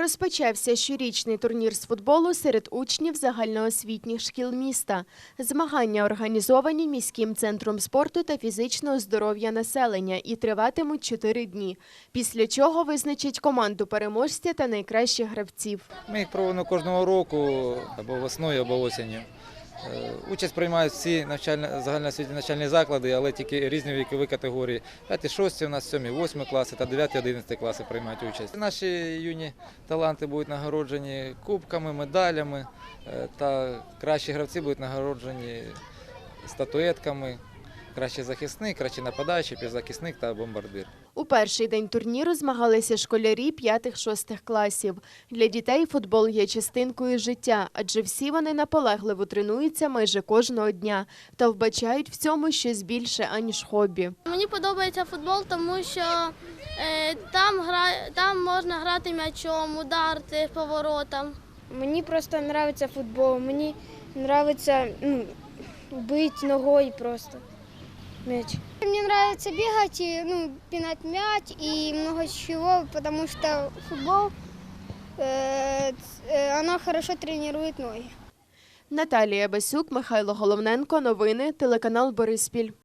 Розпочався щорічний турнір з футболу серед учнів загальноосвітніх шкіл міста. Змагання організовані міським центром спорту та фізичного здоров'я населення і триватимуть чотири дні. Після чого визначать команду переможця та найкращих гравців. Ми їх проводимо кожного року або весною, або осінню. Е, Участь приймають всі загальноосвітні навчальні заклади, але тільки різні вікові категорії. 5-6 у нас 7-8 класи та 9-11 класи приймають участь. Наші юні таланти будуть нагороджені кубками, медалями е, та кращі гравці будуть нагороджені статуетками. Кращий захисник, кращий нападаючий, півзахисник та бомбардир. Перший день турніру змагалися школярі 5-6 класів. Для дітей футбол є частинкою життя, адже всі вони наполегливо тренуються майже кожного дня та вбачають в цьому щось більше, аніж хобі. Мені подобається футбол, тому що е, там, гра, там можна грати м'ячом, ударити по воротам. Мені просто подобається футбол. Мені подобається ну, бити ногою просто мяч. Мне нравится бегать, и, ну, пинать мяч и много чего, потому что футбол, э, э, хорошо тренирует ноги. Наталія Басюк, Михайло Головненко. Новини. Телеканал Бориспіль.